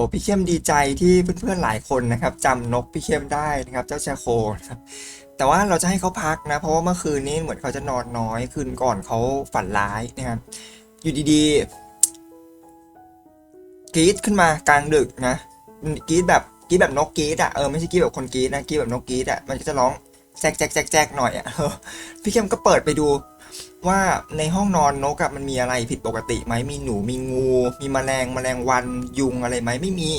อ้พี่เข้มดีใจที่เพื่อนๆหลายคนนะครับจำนกพี่เข้มได้นะครับเจ้าแชโคนะครับแต่ว่าเราจะให้เขาพักนะ เพราะว่าเมื่อคืนนี้เหมือนเขาจะนอนน้อยคืนก่อนเขาฝันร้ายนะครับอยู่ดีๆกรีดขึ้นมากลางดึกนะกรีดแบบกรีดแบบนกกรีดอะเออไม่ใช่กรีดแบบคนกรีดนะกรีดแบบนกกรีดอะมันก็จะร้องแจ๊กแจ๊กแจ๊กแจ๊กหน่อยอะพี่เข้มก็เปิดไปดู ว่าในห้องนอนนกอะมันมีอะไรผิดปกติไหมมีหนูมีงู มีแมลงแมลงวันยุงอะไรไหมไม่มี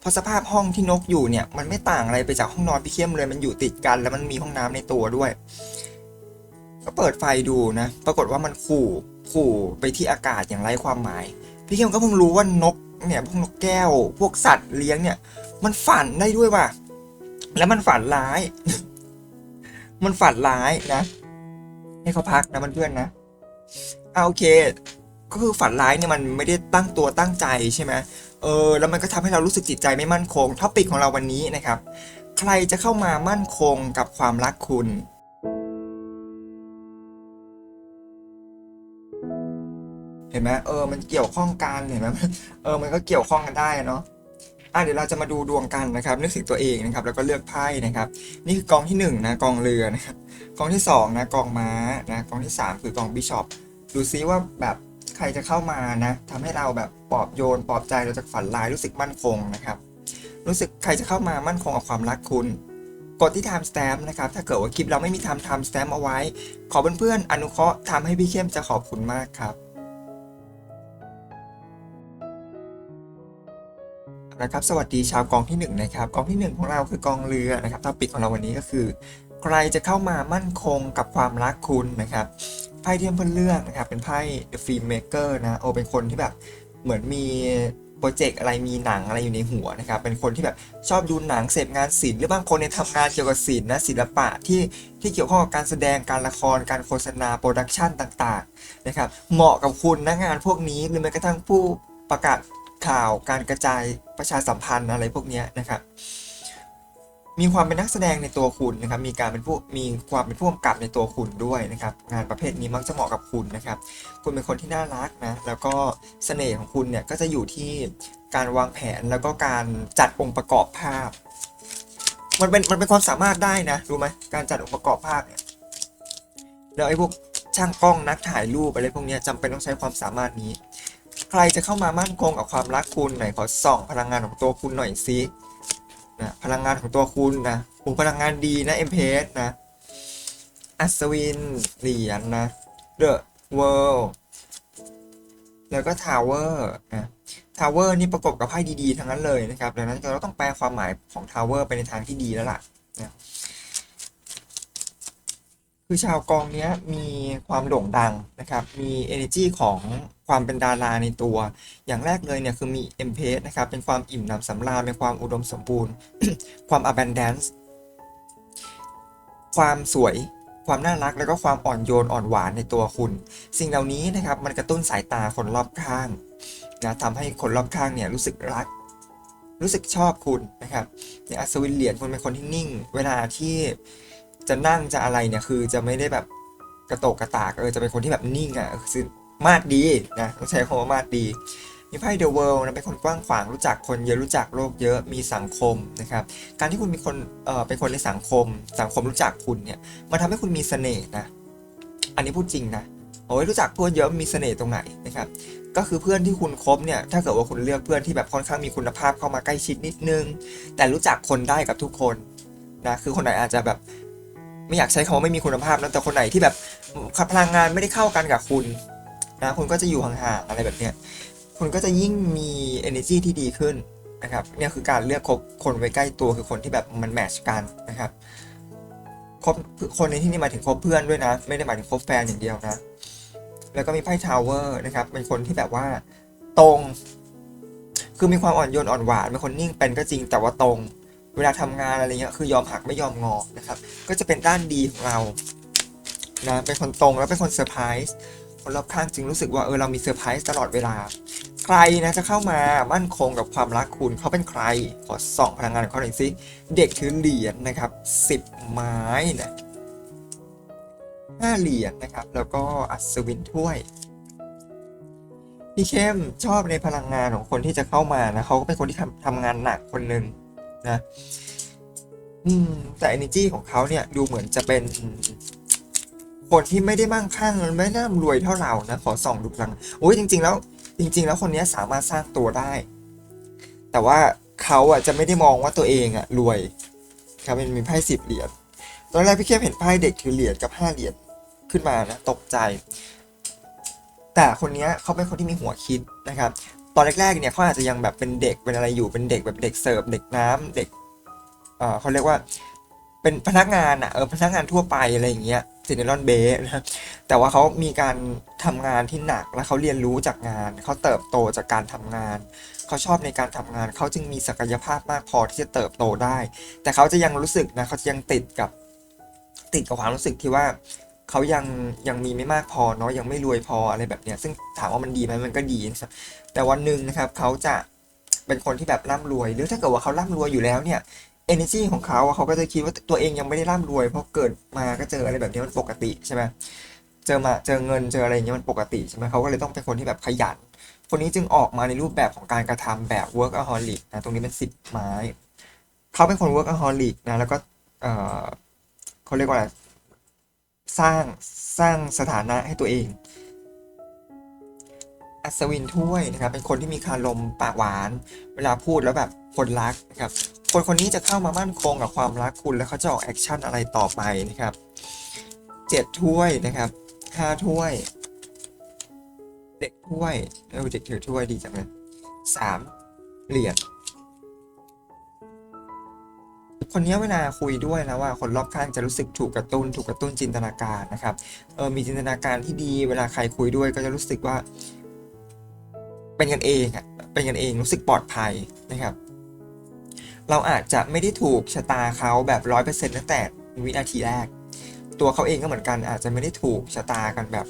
เพราะสภาพห้องที่นกอยู่เนี่ยมันไม่ต่างอะไรไปจากห้องนอนพี่เข้มเลยมันอยู่ติดกันแล้วมันมีห้องน้ำในตัวด้วย ก็เปิดไฟดูนะ ปรากฏว่ามันขู่ขู่ไปที่อากาศอย่างไร้ความหมาย พี่เข้มก็เพิ่งรู้ว่านกเนี่ยพวกนกแก้ว พวกสัตว์เลี้ยงเนี่ย มันฝันได้ด้วยว่ะแล้วมันฝันร้าย มันฝันร้ายนะ ให้เขาพักนะเพื่อนๆนะอ่าโอเค ก็คือฝันร้ายเนี่ยมันไม่ได้ตั้งตัวตั้งใจใช่ไหมเออแล้วมันก็ทำให้เรารู้สึกจิตใจไม่มั่นคงท็อปิกของเราวันนี้นะครับ ใครจะเข้ามามั่นคงกับความรักคุณเห็นไหมเออมันเกี่ยวข้องกันเห็นไหมเออมันก็เกี่ยวข้องกันได้เนาะอะเดี๋ยวเราจะมาดูดวงกันนะครับนึกถึงตัวเองนะครับ แล้วก็เลือกไพ่นะครับ นี่คือกองที่หนึ่งนะกองเรือนะครับ กองที่สองนะกองม้านะกองที่สามคือกองบิชอปดูซิว่าแบบใครจะเข้ามานะทำให้เราแบบปลอบโยนปลอบใจเราจากฝันร้ายรู้สึกมั่นคงนะครับ รู้สึกใครจะเข้ามามั่นคงกับความรักคุณกดที่ time stamp นะครับ ถ้าเกิดว่าคลิปเราไม่มี time time stamp เอาไว้ ขอเพื่อนๆอนุเคราะห์ทำให้พี่เข้มจะขอบคุณมากครับนะครับ สวัสดีชาวกองที่หนึ่งนะครับ กองที่หนึ่งของเราคือกองเรือนะครับท็อปิกของเราวันนี้ก็คือ ใครจะเข้ามามั่นคงกับความรักคุณนะครับไพ่ที่เพื่อนเลือกนะครับเป็นไพ่ The Film Maker นะโอเป็นคนที่แบบเหมือนมีโปรเจกต์อะไรมีหนังอะไรอยู่ในหัวนะครับเป็นคนที่แบบชอบดูหนังเสพงานศิลป์หรือบางคนเนี่ยทำงานเกี่ยวกับศิลป์นะศิลปะที่ที่เกี่ยวข้องกับการแสดงการละครการโฆษณาโปรดักชันต่างๆนะครับเหมาะกับคุณนะงานพวกนี้หรือแม้กระทั่งผู้ประกาศข่าวการกระจายประชาสัมพันธ์อะไรพวกนี้นะครับ มีความเป็นนักแสดงในตัวคุณนะครับ มีการเป็นผู้มีความเป็นผู้กำกับในตัวคุณด้วยนะครับ งานประเภทนี้มักจะเหมาะกับคุณนะครับ คุณเป็นคนที่น่ารักนะ แล้วก็เสน่ห์ของคุณเนี่ยก็จะอยู่ที่การวางแผนแล้วก็การจัดองค์ประกอบภาพ มันเป็นมันเป็นความสามารถได้นะรู้ไหมการจัดองค์ประกอบภาพเนี่ยแล้วไอ้พวกช่างกล้องนักถ่ายรูปอะไรพวกนี้ยจำเป็นต้องใช้ความสามารถนี้ ใครจะเข้ามามั่นคงกับความรักคุณหน่อยขอส่องพลังงานของตัวคุณหน่อยสิ นะพลังงานของตัวคุณนะโอ้พลังงานดีนะเอ็มเพสนะ อัศวินเหรียญนะเดอะเวิลด์แล้วก็ทาวเวอร์นะทาวเวอร์นี่ประกบกับไพ่ดีๆ ทั้งนั้นเลยนะครับ ดังนั้นเราต้องแปลความหมายของทาวเวอร์ไปในทางที่ดีแล้วล่ะนะ คือชาวกองเนี้ยมีความโด่งดังนะครับ มี energy ของความเป็นดาราในตัว อย่างแรกเลยเนี่ยคือมี m p เพนะครับ เป็นความอิ่มหนำสำราญเป็นความอุดมสมบูรณ์ ความ abundance ความสวย ความน่ารัก แล้วก็ความอ่อนโยนอ่อนหวานในตัวคุณ สิ่งเหล่านี้นะครับมันกระตุ้นสายตาคนรอบข้างนะทำให้คนรอบข้างเนี่ยรู้สึกรัก รู้สึกชอบคุณนะครับเนี่ยอัศวินเหรียญคุณเป็นคนที่นิ่ง เวลาที่ จะนั่งจะอะไรเนี่ยคือจะไม่ได้แบบกระโตกกระตากเออจะเป็นคนที่แบบนิ่งอะคือมาดดีนะต้องใช้คำว่ามาดดีมีไพ่ The World นะเป็นคนกว้างขวางรู้จักคนเยอะรู้จักโลกเยอะมีสังคมนะครับการที่คุณมีคนเอ่อเป็นคนในสังคม สังคมรู้จักคุณเนี่ยมันทำให้คุณมีเสน่ห์นะอันนี้พูดจริงนะโอ้ยรู้จักเพื่อนเยอะมีเสน่ห์ตรงไหนนะครับก็คือเพื่อนที่คุณคบเนี่ยถ้าเกิดว่าคุณเลือกเพื่อนที่แบบค่อนข้างมีคุณภาพเข้ามาใกล้ชิดนิดนึง แต่รู้จักคนได้กับทุกคนนะคือคนไหนอาจจะแบบ ไม่อยากใช้คำว่าไม่มีคุณภาพนะแต่คนไหนที่แบบพลังงานไม่ได้เข้ากันกับคุณนะคุณก็จะอยู่ห่างๆอะไรแบบเนี้ยคุณก็จะยิ่งมี energy ที่ดีขึ้นนะครับเนี่ยคือการเลือกคบคนไว้ใกล้ตัวคือคนที่แบบมันแมชกันนะครับคบคนในที่นี้หมายถึงคบเพื่อนด้วยนะ ไม่ได้หมายถึงคบแฟนอย่างเดียวนะ แล้วก็มีไพ่ทาวเวอร์นะครับ เป็นคนที่แบบว่าตรง คือมีความอ่อนโยนอ่อนหวานเป็นคนนิ่งเป็นก็จริงแต่ว่าตรง เวลาทำงานอะไรเงี้ยคือยอมหักไม่ยอมงอนะครับ ก็จะเป็นด้านดีของเรานะเป็นคนตรงแล้วเป็นคนเซอร์ไพรส์คนรอบข้างจึงรู้สึกว่าเออเรามีเซอร์ไพรส์ตลอดเวลา ใครนะจะเข้ามามั่นคงกับความรักคุณเขาเป็นใคร ขอส่องพลังงานของเขาหน่อยสิเด็กถือเหรียญนะครับสิบไม้นะห้าเหรียญนะครับ แล้วก็อัศวินถ้วยพี่เข้มชอบในพลังงานของคนที่จะเข้ามานะเขาก็เป็นคนที่ทำทำงานหนักคนหนึ่ง นะอืมแต่ energy ของเขาเนี่ยดูเหมือนจะเป็น คนที่ไม่ได้มั่งคั่งไม่ได้ร่ำรวยเท่าเรานะขอส่องดูพลังโอ้ยจริง ๆ แล้ว จริง ๆ แล้วคนนี้สามารถสร้างตัวได้ แต่ว่าเขาอะจะไม่ได้มองว่าตัวเองอะรวยครับมันมีไพ่สิบเหรียญตอนแรกพี่เข้มเห็นไพ่เด็กถือเหรียญกับห้าเหรียญขึ้นมานะตกใจ แต่คนนี้เขาเป็นคนที่มีหัวคิดนะครับ ตอนแรกๆเนี่ยเขาอาจจะยังแบบเป็นเด็กเป็นอะไรอยู่เป็นเด็กแบบเด็กเสิร์ฟเด็กน้ำเด็กเอ่อเขาเรียกว่าเป็นพนักงานอะเออพนักงานทั่วไปอะไรอย่างเงี้ยซินเนอรอนเบสนะแต่ว่าเขามีการทำงานที่หนักและเขาเรียนรู้จากงาน เขาเติบโตจากการทำงาน เขาชอบในการทำงาน เขาจึงมีศักยภาพมากพอที่จะเติบโตได้ แต่เขาจะยังรู้สึกนะเขาจะยังติดกับติดกับความรู้สึกที่ว่าเขายังยังมีไม่มากพอเนาะยังไม่รวยพออะไรแบบเนี้ยซึ่งถามว่ามันดีไหมมันก็ดีนะครับ แต่วันหนึ่งนะครับเขาจะเป็นคนที่แบบร่ำรวย หรือถ้าเกิดว่าเขาร่ำรวยอยู่แล้วเนี่ย energy ของเขาเขาก็จะคิดว่าตัวเองยังไม่ได้ร่ำรวย เพราะเกิดมาก็เจออะไรแบบนี้มันปกติใช่ไหมเจอมาเจอเงินเจออะไรอย่างเงี้ยมันปกติใช่ไหมเขาก็เลยต้องเป็นคนที่แบบขยัน คนนี้จึงออกมาในรูปแบบของการกระทำแบบ workaholic นะตรงนี้เป็นสิบไม้ เขาเป็นคน workaholic นะแล้วก็เออเขาเรียกว่าอะไรสร้างสร้างสถานะให้ตัวเอง อัศวินถ้วยนะครับ เป็นคนที่มีคารมปากหวาน เวลาพูดแล้วแบบคนรักนะครับ คนคนนี้จะเข้ามามั่นคงกับความรักคุณแล้วเขาจะออกแอคชั่นอะไรต่อไปนะครับเจ็ดถ้วยนะครับห้าถ้วย เด็กถ้วยเออเด็กถือถ้วยดีจังเลยสามเหรียญคนนี้เวลาคุยด้วยนะว่าคนรอบข้างจะรู้สึกถูกกระตุ้น ถูกกระตุ้นจินตนาการนะครับเออมีจินตนาการที่ดี เวลาใครคุยด้วยก็จะรู้สึกว่า เป็นกันเองอะเป็นกันเองรู้สึกปลอดภัยนะครับ เราอาจจะไม่ได้ถูกชะตาเขาแบบร้อยเปอร์เซ็นต์ตั้งแต่วินาทีแรก ตัวเขาเองก็เหมือนกันอาจจะไม่ได้ถูกชะตากันแบบ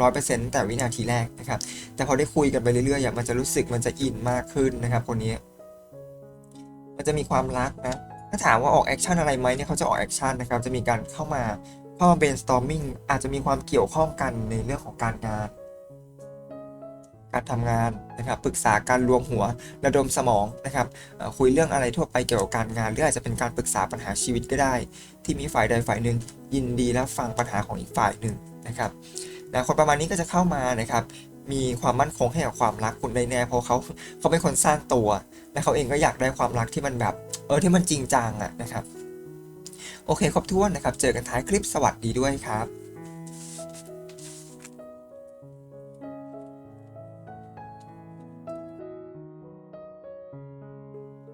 ร้อยเปอร์เซ็นต์แต่วินาทีแรกนะครับ แต่พอได้คุยกันไปเรื่อยๆอย่างมันจะรู้สึกมันจะอินมากขึ้นนะครับ คนนี้ มันจะมีความรักนะ ถ้าถามว่าออกแอคชั่นอะไรไหมเนี่ยเขาจะออกแอคชั่นนะครับ จะมีการเข้ามาเข้ามา brainstorming อาจจะมีความเกี่ยวข้องกันในเรื่องของการงาน การทำงานนะครับปรึกษาการรวมหัวระดมสมองนะครับคุยเรื่องอะไรทั่วไปเกี่ยวกับการงานหรืออาจจะเป็นการปรึกษาปัญหาชีวิตก็ได้ ที่มีฝ่ายใดฝ่ายหนึ่ง ยินดีรับฟังปัญหาของอีกฝ่ายหนึ่งนะครับนะคนประมาณนี้ก็จะเข้ามานะครับมีความมั่นคงให้กับความรักคุณได้แน่เพราะเขาเขาเป็นคนสร้างตัว และเขาเองก็อยากได้ความรักที่มันแบบเออที่มันจริงจังอะนะครับ โอเคครบถ้วนนะครับ เจอกันท้ายคลิปสวัสดีด้วยครับ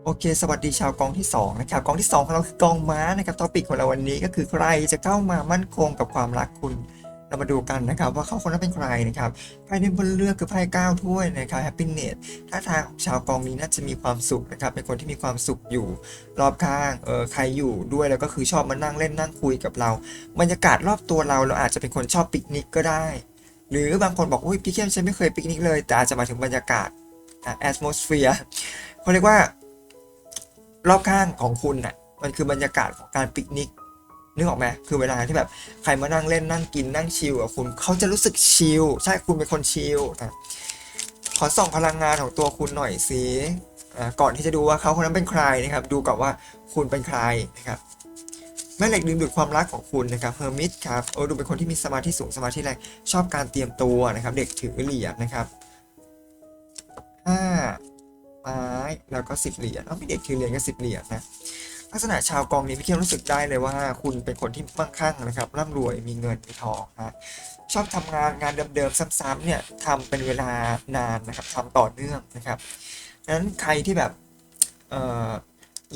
โอเค สวัสดีชาวกองที่2นะครับกองที่ 2 ของเราคือกองม้านะครับทอปิกของเราวันนี้ก็คือใครจะเข้ามามั่นคงกับความรักคุณเรามาดูกันนะครับ ว่าเขาคนนั้นเป็นใครนะครับไพ่ในบนเลือกคือไพ่เก้าถ้วยนะครับ happiness ท่าทางของชาวกองนี้น่าจะมีความสุขนะครับเป็นคนที่มีความสุขอยู่ รอบข้างเออใครอยู่ด้วยแล้วก็คือชอบมานั่งเล่นนั่งคุยกับเรา บรรยากาศรอบตัวเราเราอาจจะเป็นคนชอบปิกนิกก็ได้ หรือบางคนบอกอุ้ยพี่เข้มฉันไม่เคยปิกนิกเลยแต่อาจจะหมายถึงบรรยากาศอะ atmosphere เขาเรียกว่า รอบข้างของคุณน่ะ มันคือบรรยากาศของการปิกนิกนึกออกไหมคือเวลาที่แบบใครมานั่งเล่นนั่งกินนั่งชิลกับคุณเขาจะรู้สึกชิลใช่คุณเป็นคนชิลนะขอส่องพลังงานของตัวคุณหน่อยสิก่อนที่จะดูว่าเขาคนนั้นเป็นใครนะครับ ดูกับว่าคุณเป็นใครนะครับแม่เหล็กดึงดูดความรักของคุณนะครับเฮอร์มิตครับโอ้ดูเป็นคนที่มีสมาธิสูงสมาธิแรงชอบการเตรียมตัวนะครับ เด็กถือเหรียญนะครับห้า ไม้แล้วก็สิบเหรียญเอาไม่เด็กถือเหรียญก็สิบเหรียญนะลักษณะชาวกองนี้พี่เคียวรู้สึกได้เลยว่า คุณเป็นคนที่มั่งคั่งนะครับร่ำรวยมีเงินมีทองนะชอบทำงานงานเดิมๆซ้ำๆเนี่ยทำเป็นเวลานานนะครับทำต่อเนื่องนะครับนั้นใครที่แบบเอ่อ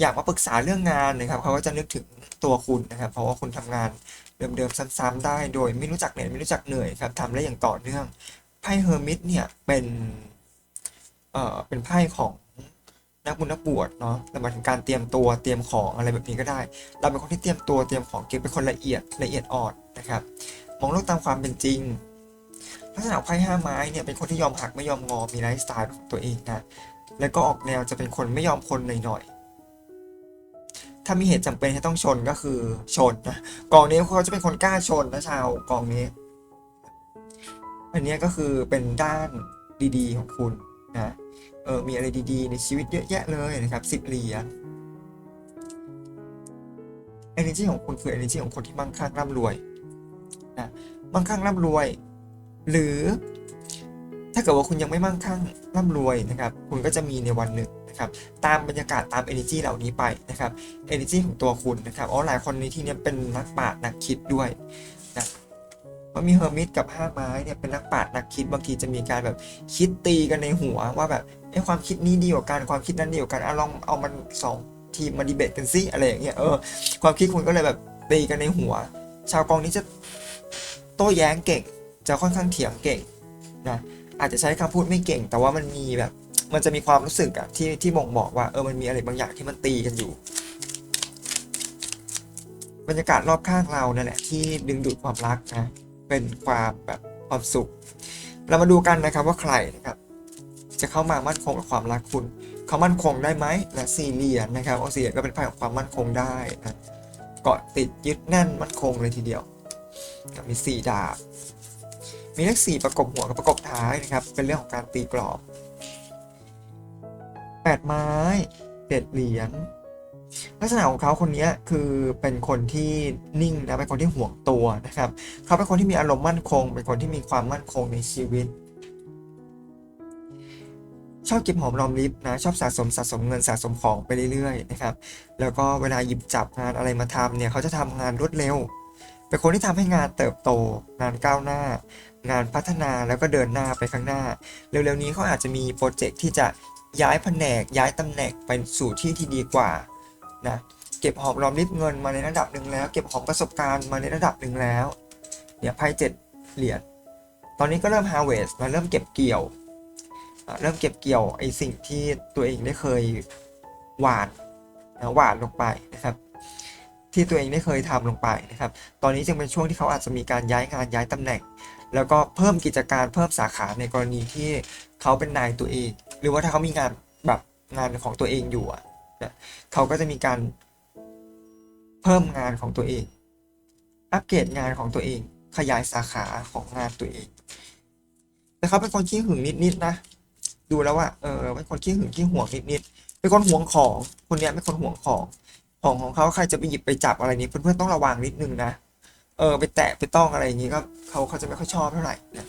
อยากมาปรึกษาเรื่องงานนะครับเขาก็จะนึกถึงตัวคุณนะครับ เพราะว่าคุณทำงานเดิมๆซ้ำๆได้ โดยไม่รู้จักเหนื่อยไม่รู้จักเหนื่อยครับทำได้อย่างต่อเนื่องไพ่เฮอร์มิตเนี่ยเป็น เอ่อเป็นไพ่ของนักบุญนักบวชเนาะแต่หมายถึงการเตรียมตัวเตรียมของอะไรแบบนี้ก็ได้ เราเป็นคนที่เตรียมตัวเตรียมของเก็บเป็นคนละเอียดละเอียดอ่อนนะครับ มองโลกตามความเป็นจริง ลักษณะไพ่ห้าไม้เนี่ยเป็นคนที่ยอมหักไม่ยอมงอมีไลฟ์สไตล์ของตัวเองนะ แล้วก็ออกแนวจะเป็นคนไม่ยอมคนหน่อยๆถ้ามีเหตุจำเป็นที่ต้องชนก็คือชนนะกองนี้เขาจะเป็นคนกล้าชนนะชาวกองนี้ อันนี้ก็คือเป็นด้านดี ๆ ของคุณนะ เออมีอะไรดีๆ ในชีวิตเยอะแยะเลยนะครับสิบเหรียญ energy ของคุณคือ energy ของคนที่มั่งคั่งร่ำรวยนะมั่งคั่งร่ำรวย หรือถ้าเกิดว่าคุณยังไม่มั่งคั่งร่ำรวยนะครับ คุณก็จะมีในวันหนึ่งนะครับ ตามบรรยากาศตาม energy เหล่านี้ไปนะครับ energy ของตัวคุณนะครับอ๋อหลายคนในที่นี้เป็นนักปราชญ์นักคิดด้วยนะมันมีเฮอร์มิตกับห้าไม้เนี่ยเป็นนักปราชญ์นักคิดบางทีจะมีการแบบคิดตีกันในหัวว่าแบบ อ้ความคิดนี้ดีกว่ากันความคิดนั้นดีกว่ากันอะลองเอามันสองทีมมาดีเบตกันซิอะไรอย่างเงี้ยเออความคิดคุณก็เลยแบบตีกันในหัว ชาวกองนี้จะโต้แย้งเก่ง จะค่อนข้างเถียงเก่งนะอาจจะใช้คำพูดไม่เก่ง แต่ว่ามันมีแบบ มันจะมีความรู้สึกอะที่ที่บ่งบอกว่าเออมันมีอะไรบางอย่างที่มันตีกันอยู่ บรรยากาศรอบข้างเรานั่นแหละที่ดึงดูดความรักนะเป็นความแบบความสุข เรามาดูกันนะครับว่าใครนะครับ จะเข้ามามั่นคงกับความรักคุณ เขามั่นคงได้ไหมและสี่เหรียญนะครับโอสี่เหรียญก็เป็นไพ่ของความมั่นคงได้นะเกาะติดยึดแน่นมั่นคงเลยทีเดียว มีสี่ดาบ มีเลขสี่ประกบหัวกับประกบท้ายนะครับ เป็นเรื่องของการตีกรอบแปดไม้เจ็ดเหรียญลักษณะของเขาคนนี้คือเป็นคนที่นิ่งนะเป็นคนที่ห่วงตัวนะครับ เขาเป็นคนที่มีอารมณ์มั่นคง เป็นคนที่มีความมั่นคงในชีวิต ชอบเก็บหอมรอมริบนะชอบสะสมสะสมเงินสะสมของไปเรื่อยๆนะครับแล้วก็เวลาหยิบจับงานอะไรมาทำเนี่ยเขาจะทำงานรวดเร็ว เป็นคนที่ทำให้งานเติบโต งานก้าวหน้า งานพัฒนาแล้วก็เดินหน้าไปข้างหน้า เร็วๆนี้เขาอาจจะมีโปรเจกต์ที่จะย้ายแผนกย้ายตำแหน่งไปสู่ที่ที่ดีกว่านะเก็บหอมรอมริบเงินมาในระดับหนึ่งแล้ว เก็บหอมประสบการณ์มาในระดับหนึ่งแล้วเนี่ยไพ่เจ็ดเหรียญตอนนี้ก็เริ่ม harvest มาเริ่มเก็บเกี่ยว เริ่มเก็บเกี่ยวไอสิ่งที่ตัวเองได้เคยหวานนะหวานลงไปนะครับ ที่ตัวเองได้เคยทำลงไปนะครับ ตอนนี้จึงเป็นช่วงที่เขาอาจจะมีการย้ายงานย้ายตำแหน่ง แล้วก็เพิ่มกิจการเพิ่มสาขาในกรณีที่เขาเป็นนายตัวเอง หรือว่าถ้าเขามีงานแบบงานของตัวเองอยู่นะเขาก็จะมีการเพิ่มงานของตัวเอง อัปเกรดงานของตัวเอง ขยายสาขาของงานตัวเอง แต่เขาเป็นคนขี้หึงนิดๆนะ ดูแล้วว่าเออเป็นคนขี้หึงขี้หวงนิดๆเป็นคนหวงของคนเนี้ยเป็นคนหวงของของของเขาใครจะไปหยิบไปจับอะไรนี้เพื่อนๆต้องระวังนิดนึงนะเออไปแตะไปต้องอะไรอย่างนี้ก็เขาเขาจะไม่ค่อยชอบเท่าไหร่นะ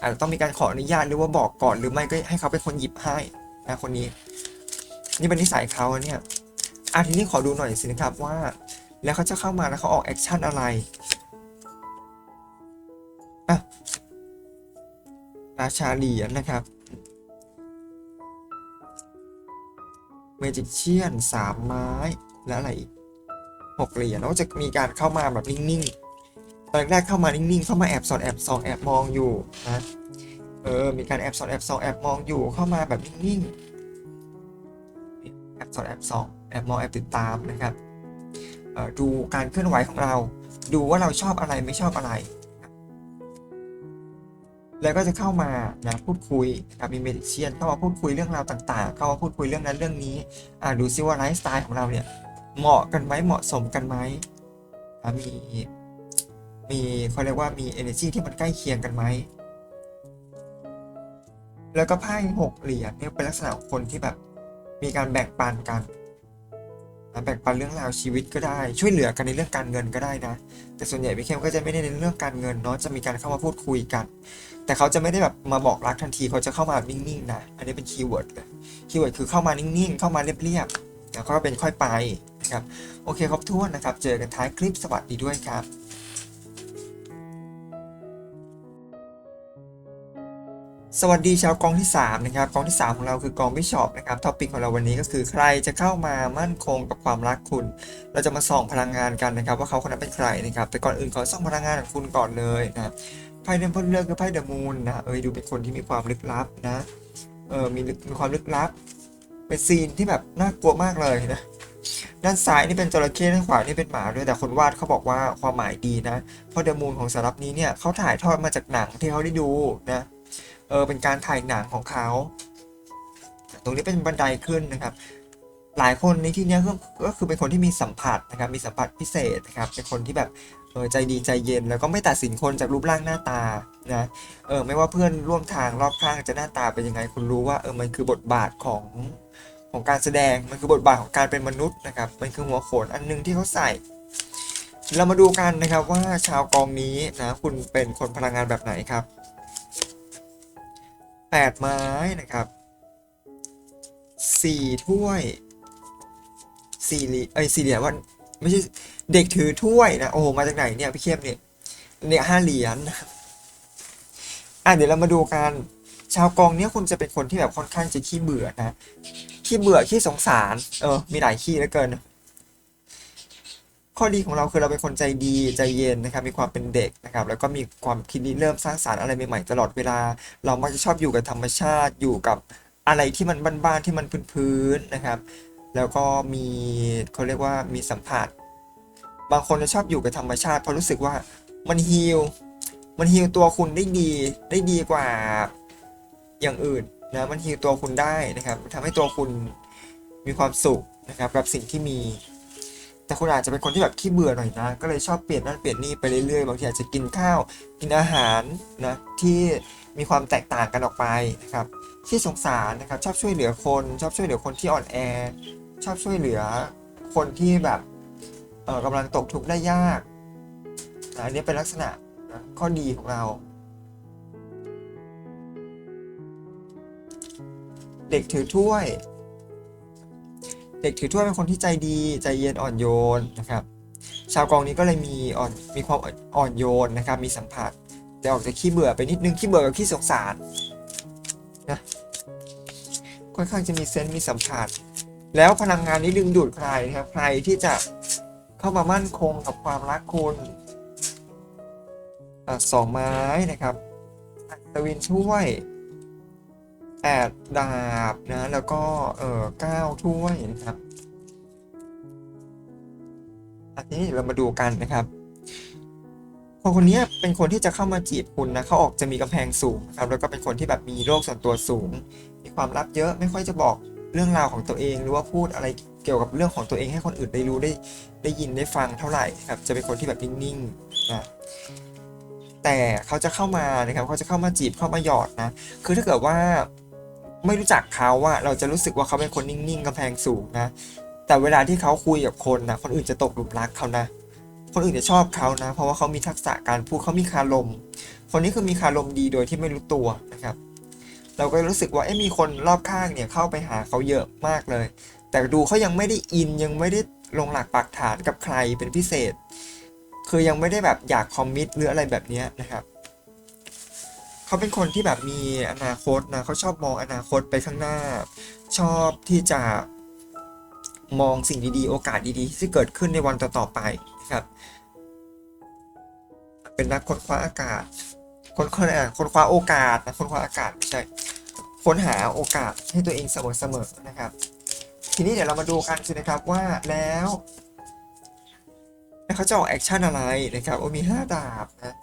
อาจจะต้องมีการขออนุญาตหรือว่าบอกก่อนหรือไม่ก็ให้เขาเป็นคนหยิบให้นะคนนี้ นี่เป็นนิสัยเขาเนี่ยอะทีนี้ขอดูหน่อยสินะครับว่า แล้วเขาจะเข้ามาแล้วเขาออกแอคชั่นอะไรอะราชาเหรียญนะครับ เมจิกเชียนสามไม้แล้วอะไรอีกหกเหรียญแล้วจะมีการเข้ามาแบบนิ่งๆ ตอนแรกเข้ามานิ่งๆ เข้ามาแอบสอดแอบส่องแอบมองอยู่นะเออ มีการแอบสอดแอบส่องแอบมองอยู่เข้ามาแบบนิ่งๆ แอบสอดแอบส่องแอบมองแอบติดตามนะครับออดูการเคลื่อนไหวของเรา ดูว่าเราชอบอะไรไม่ชอบอะไร แล้วก็จะเข้ามานะพูดคุยนะครับมีเมดิเชียนเข้ามาพูดคุยเรื่องราวต่างๆ เข้ามาพูดคุยเรื่องนั้นเรื่องนี้อ่าดูซิว่าไลฟ์สไตล์ของเราเนี่ยเหมาะกันไหมเหมาะสมกันไหมมีมีเขาเรียกว่ามี energy ที่มันใกล้เคียงกันไหมแล้วก็ไพ่หกเหรียญเนี่ยเป็นลักษณะของคนที่แบบมีการแบ่งปันกัน แบ่งปันเรื่องราวชีวิตก็ได้ ช่วยเหลือกันในเรื่องการเงินก็ได้นะ แต่ส่วนใหญ่พี่เข้มก็จะไม่ได้ในเรื่องการเงินเนาะจะมีการเข้ามาพูดคุยกัน แต่เขาจะไม่ได้แบบมาบอกรักทันทีเขาจะเข้ามานิ่งๆนะอันนี้เป็นคีย์เวิร์ดเลยคีย์เวิร์ดคือเข้ามานิ่งๆเข้ามาเรียบๆแล้วก็เป็นค่อยไปนะครับโอเคครบถ้วนนะครับ เจอกันท้ายคลิปสวัสดีด้วยครับ สวัสดีชาวกองที่3นะครับกองที่ 3 ของเราคือกองบิชอปนะครับท็อปิกของเราวันนี้ก็คือใครจะเข้ามามั่นคงกับความรักคุณ เราจะมาส่องพลังงานกันนะครับ ว่าเขาคนนั้นเป็นใครนะครับแต่ก่อนอื่นขอส่องพลังงานของคุณก่อนเลยนะไพ่เดมพิลเลือกคือไพ่เดอะมูนนะเอยดูเป็นคนที่มีความลึกลับนะเออมีมีความลึกลับ เป็นซีนที่แบบน่ากลัวมากเลยนะด้านซ้ายนี่เป็นจระเข้ด้านขวานี่เป็นหมาด้วยแต่คนวาดเขาบอกว่าความหมายดีนะเพราะเดอะมูนของสารับนี้เนี่ยเขาถ่ายทอดมาจากหนังที่เขาได้ดูนะ เออเป็นการถ่ายหนังของเขา ตรงนี้เป็นบันไดขึ้นนะครับ หลายคนในที่นี้ก็ก็คือเป็นคนที่มีสัมผัสนะครับ มีสัมผัสพิเศษนะครับ เป็นคนที่แบบออใจดีใจเย็น แล้วก็ไม่ตัดสินคนจากรูปร่างหน้าตานะ เออไม่ว่าเพื่อนร่วมทางรอบข้างจะหน้าตาเป็นยังไง คุณรู้ว่าเออมันคือบทบาทของของการแสดง มันคือบทบาทของการเป็นมนุษย์นะครับ มันคือหัวโขนอันหนึงที่เขาใส่เรามาดูกันนะครับว่าชาวกองนี้นะคุณเป็นคนพลังงานแบบไหนครับ แปดไม้นะครับสี่ถ้วยสี่เหรียญเอ้ยสี่เหรียญว่าไม่ใช่เด็กถือถ้วยนะโอ้มาจากไหนเนี่ยพี่เข้มเนี่ยเนี่ยห้าเหรียญนะอะเดี๋ยวเรามาดูกันชาวกองเนี้ยคุณจะเป็นคนที่แบบค่อนข้างจะขี้เบื่อนะขี้เบื่อขี้สงสารเออมีหลายขี้เหลือเกิน ข้อดีของเราคือเราเป็นคนใจดีใจเย็นนะครับมีความเป็นเด็กนะครับแล้วก็มีความคิดริเริ่มสร้างสารรค์อะไรใหม่ๆตลอดเวลา เรามักจะชอบอยู่กับธรรมชาติอยู่กับอะไรที่มันบ้านๆที่มันพื้นๆนะครับ แล้วก็มีเขาเรียกว่ามีสัมผัส บางคนจะชอบอยู่กับธรรมชาติเพราะรู้สึกว่ามันฮีลมันฮีลตัวคุณได้ดีได้ดีกว่าอย่างอื่นนะมันฮีลตัวคุณได้นะครับทำให้ตัวคุณมีความสุขนะครับกับสิ่งที่มี แต่คุณอาจจะเป็นคนที่แบบขี้เบื่อหน่อยนะ ก็เลยชอบเปลี่ยนนั่นเปลี่ยนนี่ไปเรื่อยๆ บางทีอาจจะกินข้าว กินอาหารนะที่มีความแตกต่างกันออกไปนะครับที่สงสารนะครับชอบช่วยเหลือคน ชอบช่วยเหลือคนที่อ่อนแอ ชอบช่วยเหลือคนที่แบบเออกำลังตกทุกข์ได้ยากอันนี้เป็นลักษณะนะข้อดีของเรา เด็กถือถ้วย เด็กถือถ้วยเป็นคนที่ใจดีใจเย็นอ่อนโยนนะครับ ชาวกองนี้ก็เลยมีอ่อนมีความอ่อนโยนนะครับ มีสัมผัส แต่ออกจะขี้เบื่อไปนิดนึงขี้เบื่อกับขี้สงสารนะค่อนข้างจะมีเซนส์มีสัมผัส แล้วพลังงานนี้ดึงดูดใครนะครับใครที่จะเข้ามามั่นคงกับความรักคุณอะสองไม้นะครับอัศวินช่วย แปดดาบนะ แล้วก็เออเก้าถ้วยนะครับอันนี้เรามาดูกันนะครับคนคนนี้เป็นคนที่จะเข้ามาจีบคุณนะเขาออกจะมีกำแพงสูงนะครับแล้วก็เป็นคนที่แบบมีโรคส่วนตัวสูง มีความลับเยอะไม่ค่อยจะบอกเรื่องราวของตัวเอง หรือว่าพูดอะไรเกี่ยวกับเรื่องของตัวเองให้คนอื่นได้รู้ได้ได้ยินได้ฟังเท่าไหร่ครับ จะเป็นคนที่แบบนิ่งๆนะแต่เขาจะเข้ามานะครับเขาจะเข้ามาจีบเข้ามาหยอดนะคือถ้าเกิดว่า ไม่รู้จักเขาอะเราจะรู้สึกว่าเขาเป็นคนนิ่งๆกำแพงสูงนะ แต่เวลาที่เขาคุยกับคนนะคนอื่นจะตกหลุมรักเขานะ คนอื่นจะชอบเขานะ เพราะว่าเขามีทักษะการพูดเขามีคารม คนนี้คือมีคารมดีโดยที่ไม่รู้ตัวนะครับ เราก็รู้สึกว่าเอ๊ะมีคนรอบข้างเนี่ยเข้าไปหาเขาเยอะมากเลย แต่ดูเขายังไม่ได้อินยังไม่ได้ลงหลักปักฐานกับใครเป็นพิเศษ คือยังไม่ได้แบบอยากคอมมิตหรืออะไรแบบนี้นะครับ เขาเป็นคนที่แบบมีอนาคตนะเขาชอบมองอนาคตไปข้างหน้า ชอบที่จะมองสิ่งดีๆ โอกาสดีๆ ที่เกิดขึ้นในวันต่อๆไปนะครับ เป็นนักค้นคว้าอากาศคนคนอะค้นคว้าโอกาสนะค้นคว้าอากาศไม่ใช่ค้นหาโอกาสให้ตัวเองเสมอๆนะครับ ทีนี้เดี๋ยวเรามาดูกันสินะครับว่าแล้วแล้วเขาจะออกแอคชั่นอะไรนะครับโอ้มีห้าดาบนะ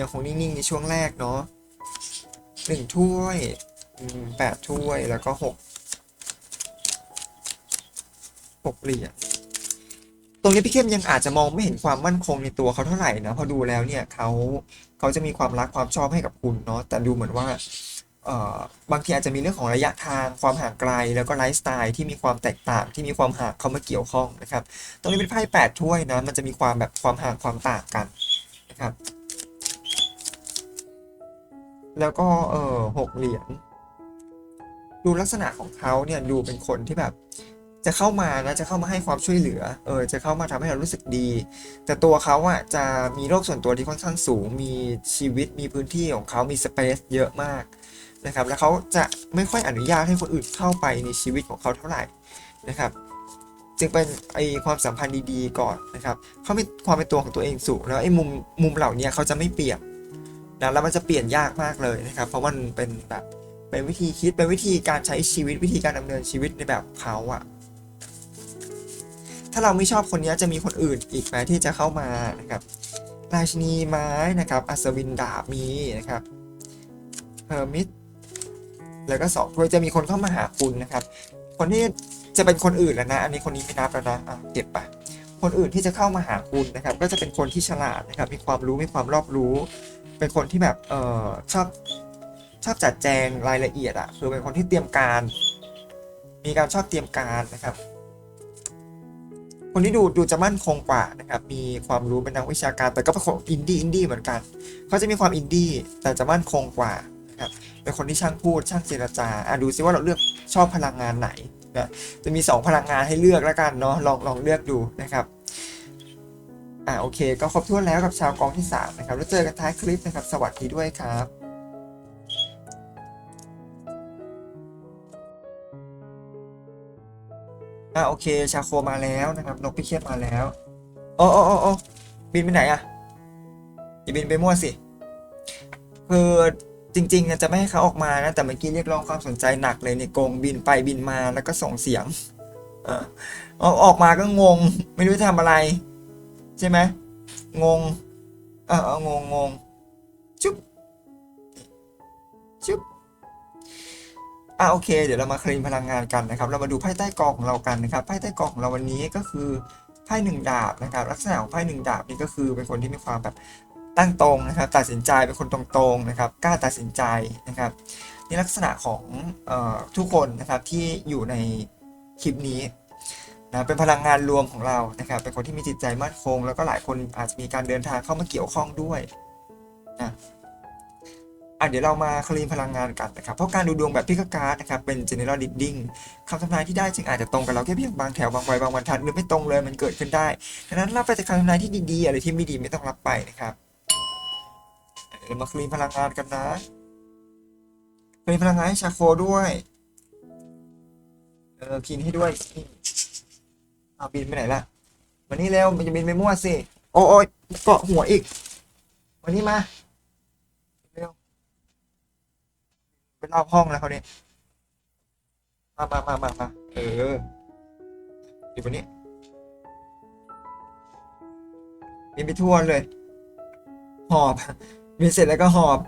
ยังคงนิ่งๆในช่วงแรกเนาะหนึ่งถ้วยแปดถ้วยแล้วก็หกหกเหรียญตรงนี้พี่เข้มยังอาจจะมองไม่เห็นความมั่นคงในตัวเขาเท่าไหร่นะพอดูแล้วเนี่ยเขาเขาจะมีความรักความชอบให้กับคุณเนาะแต่ดูเหมือนว่าเออบางทีอาจจะมีเรื่องของระยะทางความห่างไกล แล้วก็ไลฟ์สไตล์ที่มีความแตกต่างที่มีความห่างเข้ามาเกี่ยวข้องนะครับ ตรงนี้เป็นไพ่แปดถ้วยนะมันจะมีความแบบความห่างความต่างกันนะครับ แล้วก็เออหกเหรียญดูลักษณะของเขาเนี่ยดูเป็นคนที่แบบ จะเข้ามานะจะเข้ามาให้ความช่วยเหลือเออจะเข้ามาทำให้เรารู้สึกดี แต่ตัวเขาอะจะมีโรคส่วนตัวที่ค่อนข้างสูง มีชีวิตมีพื้นที่ของเขามีสเปซเยอะมากนะครับ แล้วเขาจะไม่ค่อยอนุญาตให้คนอื่นเข้าไปในชีวิตของเขาเท่าไหร่นะครับจึงเป็นไอความสัมพันธ์ดีๆก่อนนะครับเขามีความเป็นตัวของตัวเองสูงแล้วไอมุมมุมเหล่านี้เขาจะไม่เปลี่ยน นะแล้วมันจะเปลี่ยนยากมากเลยนะครับ เพราะมันเป็นแบบเป็นวิธีคิดเป็นวิธีการใช้ชีวิตวิธีการดำเนินชีวิตในแบบเขาอะถ้าเราไม่ชอบคนนี้จะมีคนอื่นอีกไหมที่จะเข้ามานะครับราชินีไม้นะครับ อัศวินดาบมีนะครับเฮอร์มิตแล้วก็สองถ้วยจะมีคนเข้ามาหาคุณนะครับ คนที่จะเป็นคนอื่นแล้วนะ อันนี้คนนี้ไม่นับแล้วนะอะเก็บไปคนอื่นที่จะเข้ามาหาคุณนะครับ ก็จะเป็นคนที่ฉลาดนะครับ มีความรู้มีความรอบรู้ เป็นคนที่แบบเออชอบชอบจัดแจงรายละเอียดอะคือเป็นคนที่เตรียมการ มีการชอบเตรียมการนะครับ คนที่ดูดูจะมั่นคงกว่านะครับ มีความรู้เป็นนักวิชาการแต่ก็เป็นคนอินดี้อินดี้เหมือนกันเขาจะมีความอินดี้แต่จะมั่นคงกว่านะครับเป็นคนที่ช่างพูดช่างเจรจาอะดูซิว่าเราเลือกชอบพลังงานไหนนะจะมี 2 พลังงานให้เลือกแล้วกันเนาะลองลองเลือกดูนะครับ อ่าโอเค ก็ครบถ้วนแล้วกับชาวกองที่ 3 นะครับ แล้วเจอกันท้ายคลิปนะครับ สวัสดีด้วยครับอ่าโอเค ชาโคมาแล้วนะครับ นกพิเคียบมาแล้วโอ้โอ้โอ้โอ้บินไปไหนอะอย่าบินไปมั่วสิคือจริงๆจะไม่ให้เขาออกมานะแต่เมื่อกี้เรียกร้องความสนใจหนักเลยในกงบินไปบินมาแล้วก็ส่งเสียงออเอออกมาก็งง ไม่รู้จะทำอะไร ใช่ไหมงงเอองงงงจุ๊บจุ๊บอะโอเค เดี๋ยวเรามาคลีนพลังงานกันนะครับ เรามาดูไพ่ใต้กองของเรากันนะครับไพ่ใต้กองของเราวันนี้ก็คือไพ่หนึ่งดาบนะครับ ลักษณะของไพ่หนึ่งดาบนี่ก็คือเป็นคนที่มีความแบบตั้งตรงนะครับ ตัดสินใจเป็นคนตรงๆนะครับกล้าตัดสินใจนะครับนี่ลักษณะของออทุกคนนะครับที่อยู่ในคลิปนี้ นะเป็นพลังงานรวมของเรานะครับเป็นคนที่มีจิตใจมั่นคง แล้วก็หลายคนอาจจะมีการเดินทางเข้ามาเกี่ยวข้องด้วยนะอะเดี๋ยวเรามาคลีนพลังงานกันนะครับ เพราะการดูดวงแบบพิกการ์ดนะครับเป็น general reading คำทำนายที่ได้จึงอาจจะตรงกับเราแค่เพียงบางแถวบางวัยบางบรรทัดหรือไม่ตรงเลยมันเกิดขึ้นได้ดังนั้นรับไปแต่คำทำนายที่ดีๆอะไรที่ไม่ดีไม่ต้องรับไปนะครับเดี๋ยวมาคลีนพลังงานกันนะคลีนพลังงานให้ชาโคด้วยเออคลีนให้ด้วย เอาบินไปไหนล่ะมานี่เร็วมันจะบินไปมั่วสิ โอ้ยเกาะหัวอีกมานี่มาเร็วเป็นรอบห้องแล้วเขาเนี่ยมามามามามาเอออยู่บนนี้บินไปทั่วเลย หอบบินเสร็จแล้วก็หอบ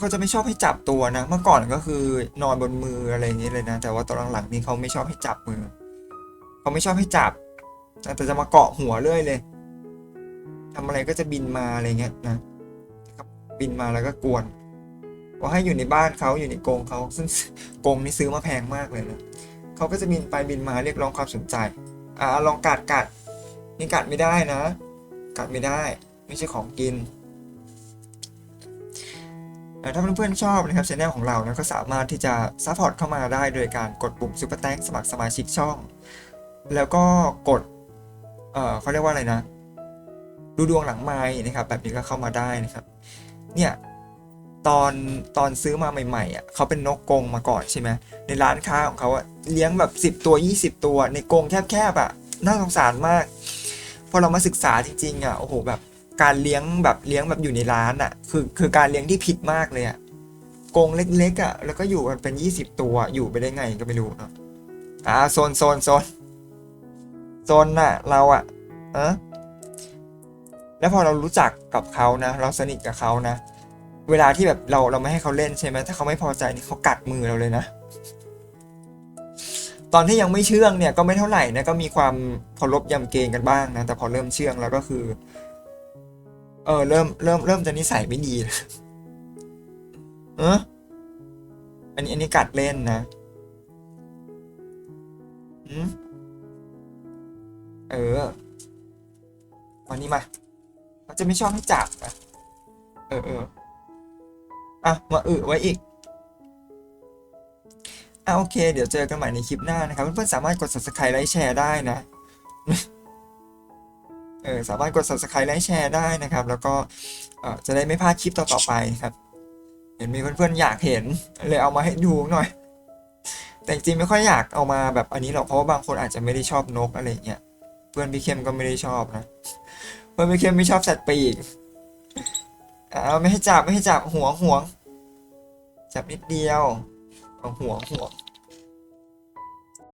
เขาจะไม่ชอบให้จับตัวนะ เมื่อก่อนก็คือนอนบนมืออะไรอย่างนี้เลยนะ แต่ว่าตอนหลังๆนี้เขาไม่ชอบให้จับมือ เขาไม่ชอบให้จับ แต่จะมาเกาะหัวเรื่อยเลยทำอะไรก็จะบินมาอะไรเงี้ยนะบินมาแล้วก็กวนว่าให้อยู่ในบ้านเขาอยู่ในกรงเขาซึ่งกรงนี่ซื้อมาแพงมากเลยนะเขาก็จะบินไปบินมาเรียกร้องความสนใจ อ่าลองกัดกัดนี่กัดไม่ได้นะ กัดไม่ได้ ไม่ใช่ของกิน ถ้าเพื่อนๆชอบนะครับช anel ของเรานะก็สามารถที่จะซัพพอร์ตเข้ามาได้โดยการกดปุ่ม Super Thanks สมัครสมาชิกช่อง แล้วก็กดเออเขาเรียกว่าอะไรนะ ดูดวงหลังไม้นะครับ แบบนี้ก็เข้ามาได้นะครับ เนี่ยตอนตอนซื้อมาใหม่ๆอะเขาเป็นนกกรงมาก่อนใช่ไหมในร้านค้าของเขาอะเลี้ยงแบบ 10 ตัว 20 ตัวในกรงแคบๆอะน่าสงสารมาก พอเรามาศึกษาจริงๆอะโอ้โหแบบ การเลี้ยงแบบเลี้ยงแบบอยู่ในร้านอะ คือคือการเลี้ยงที่ผิดมากเลยอะกรงเล็กๆอะ แล้วก็อยู่กันเป็น20ตัวอยู่ไปได้ไงก็ไม่รู้เนาะอ่าโซนโซนโซนโซนน่ะ เราอะเออแล้วพอเรารู้จักกับเขานะ เราสนิทกับเขานะ เวลาที่แบบเราเราไม่ให้เขาเล่นใช่ไหมถ้าเขาไม่พอใจนี่เขากัดมือเราเลยนะ ตอนที่ยังไม่เชื่องเนี่ยก็ไม่เท่าไหร่นะก็มีความเคารพยำเกรงกันบ้างนะแต่พอเริ่มเชื่องแล้วก็คือ เออเริ่มเริ่มเริ่มจะนิสัยไม่ดีเอออันนี้อันนี้กัดเล่นนะอืมเออวันนี้มาเขาจะไม่ชอบให้จับนะเออเอออะมาอึไว้อีกอะโอเค เดี๋ยวเจอกันใหม่ในคลิปหน้านะครับ เพื่อนๆสามารถกด subscribe ไลค์แชร์ได้นะ สามารถกด subscribe ไลค์แชร์ได้นะครับ แล้วก็จะได้ไม่พลาดคลิปต่อๆไปครับ เห็นมีเพื่อนๆอยากเห็นเลยเอามาให้ดูหน่อย แต่จริงไม่ค่อยอยากเอามาแบบอันนี้หรอกเพราะว่าบางคนอาจจะไม่ได้ชอบนกอะไรเงี้ยเพื่อนพี่เข้มก็ไม่ได้ชอบนะเพื่อนพี่เข้มไม่ชอบสัตว์ปีกอ่าไม่ให้จับไม่ให้จับห่วห่วงจับนิดเดียวเอาห่วห่วง